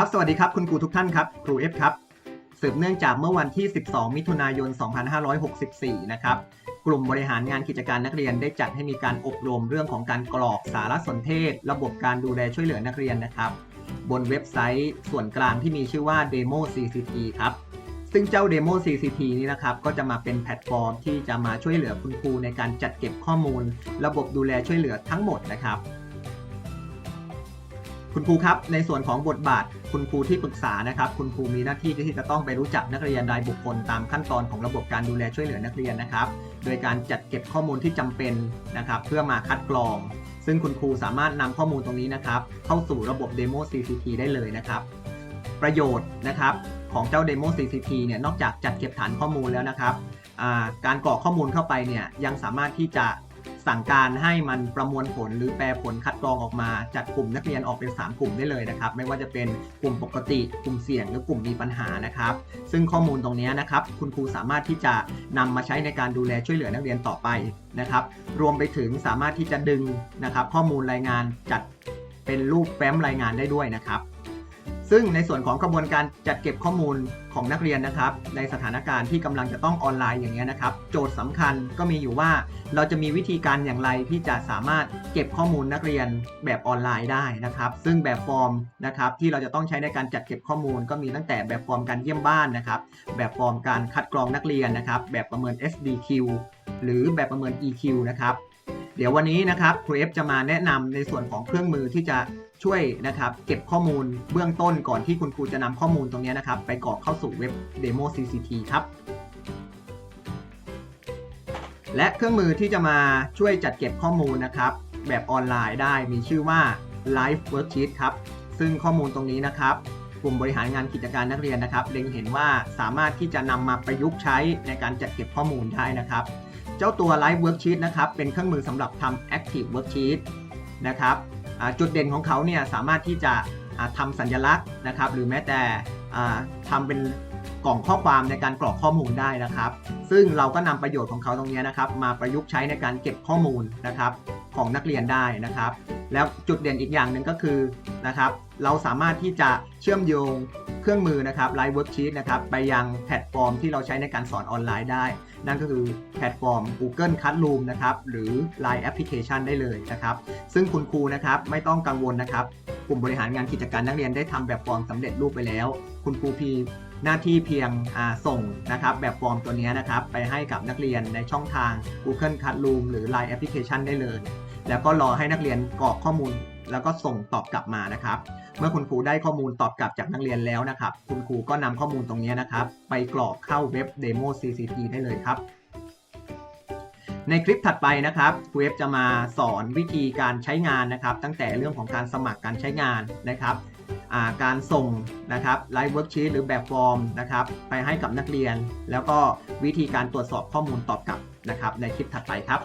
ครับ สวัสดีครับคุณครูทุกท่านครับ ครูเอฟครับ สืบเนื่องจากเมื่อวันที่ 12 มิถุนายน 2564 นะครับ กลุ่มบริหารงานกิจการนักเรียนได้จัดให้มีการอบรมเรื่องของการกรอกสารสนเทศ ระบบการดูแลช่วยเหลือนักเรียนนะครับ บนเว็บไซต์ส่วนกลางที่มีชื่อว่า Demo CCT ครับซึ่งเจ้า Demo CCT นี้นะครับ ก็จะมาเป็นแพลตฟอร์มที่จะมาช่วยเหลือคุณครูในการจัดเก็บข้อมูล ระบบดูแลช่วยเหลือทั้งหมดนะครับ คุณครูครับในส่วนของบทบาทคุณครูที่ปรึกษานะครับคุณครูมีหน้าที่ที่จะต้องไปรู้จักนักเรียนรายบุคคลตามขั้นตอนของระบบการดูแลช่วยเหลือนักเรียนนะครับ โดยการจัดเก็บข้อมูลที่จำเป็นนะครับ เพื่อมาคัดกรอง ซึ่งคุณครูสามารถนำข้อมูลตรงนี้นะครับ เข้าสู่ระบบ Demo CCT ได้เลยนะครับ ประโยชน์นะครับของเจ้า Demo CCT เนี่ยนอกจากจัดเก็บฐานข้อมูลแล้วนะครับการกรอกข้อมูลเข้าไปเนี่ยยังสามารถที่จะ สั่งการให้มันประมวลผลหรือแปลผลคัดกรองออกมาจัดกลุ่มนักเรียนออกเป็น 3 กลุ่มได้เลยนะครับ ไม่ว่าจะเป็นกลุ่มปกติ กลุ่มเสี่ยงหรือกลุ่มมีปัญหานะครับ ซึ่งข้อมูลตรงนี้นะครับ คุณครูสามารถที่จะนำมาใช้ในการดูแลช่วยเหลือนักเรียนต่อไปนะครับ รวมไปถึงสามารถที่จะดึงนะครับ ข้อมูลรายงานจัดเป็นรูปแฟ้มรายงานได้ด้วยนะครับ ซึ่งในส่วนของกระบวนการจัดเก็บข้อมูลของนักเรียนนะครับ ในสถานการณ์ที่กำลังจะต้องออนไลน์อย่างเงี้นะครับ โจทย์สำคัญก็มีอยู่ว่าเราจะมีวิธีการอย่างไรที่จะสามารถเก็บข้อมูลนักเรียนแบบออนไลน์ได้นะครับ ซึ่งแบบฟอร์มนะครับที่เราจะต้องใช้ในการจัดเก็บข้อมูล ก็มีตั้งแต่แบบฟอร์มการเยี่ยมบ้านนะครับ แบบฟอร์มการคัดกรองนักเรียนนะครับ แบบประเมิน SDQ หรือแบบประเมิน EQ นะครับเดี๋ยววันนี้นะครับครูเอฟจะมาแนะนำในส่วนของเครื่องมือที่จะ ช่วยนะครับเก็บข้อมูลเบื้องต้นก่อนที่คุณครูจะนำข้อมูลตรงนี้นะครับ ไปกรอกเข้าสู่เว็บ Demo CCT ครับ และเครื่องมือที่จะมาช่วยจัดเก็บข้อมูลนะครับ แบบออนไลน์ได้มีชื่อว่า Live Worksheet ครับ ซึ่งข้อมูลตรงนี้นะครับ กลุ่มบริหารงานกิจการนักเรียนนะครับเล็งเห็นว่าสามารถที่จะนำมาประยุกต์ใช้ในการจัดเก็บข้อมูลได้นะครับ เจ้าตัว Live Worksheet นะครับเป็นเครื่องมือสำหรับทำ Active Worksheet นะครับ จุดเด่นของเขาเนี่ยสามารถที่จะทำทำสัญลักษณ์นะครับ หรือแม้แต่ทำทำเป็นกล่องข้อความในการกรอกข้อมูลได้นะครับ ซึ่งเราก็นำประโยชน์ของเขาตรงนี้นะครับ มาประยุกต์ใช้ในการเก็บข้อมูลนะครับของนักเรียนได้นะครับ แล้วจุดเด่นอีกอย่างหนึ่งก็คือนะครับ เราสามารถที่จะเชื่อมโยง เครื่องมือนะครับ Live Worksheet นะครับไปยังแพลตฟอร์มที่เราใช้ในการสอนออนไลน์ได้ นั่นก็คือแพลตฟอร์ม Google Classroom นะครับหรือ Line Application ได้เลยนะครับ ซึ่งคุณครูนะครับไม่ต้องกังวลนะครับ กลุ่มบริหารงานกิจการนักเรียนได้ทำแบบฟอร์มสำเร็จรูปไปแล้ว คุณครูพีหน้าที่เพียงส่งนะครับแบบฟอร์มตัวนี้นะครับไปให้กับนักเรียนในช่องทาง Google Classroom หรือ Line Application ได้เลย แล้วก็รอให้นักเรียนกรอกข้อมูล แล้วก็ส่งตอบกลับมานะครับ เมื่อคุณครูได้ข้อมูลตอบกลับจากนักเรียนแล้วนะครับ คุณครูก็นำข้อมูลตรงนี้นะครับ ไปกรอกเข้าเว็บ Demo CCT ได้เลยครับ ในคลิปถัดไปนะครับครูเอฟจะมาสอนวิธีการใช้งานนะครับ ตั้งแต่เรื่องของการสมัครการใช้งานนะครับาการส่งนะครับไลฟ์เวิร์กชีตหรือแบบฟอร์มนะครับไปให้กับนักเรียน แล้วก็วิธีการตรวจสอบข้อมูลตอบกลับนะครับในคลิปถัดไปครับ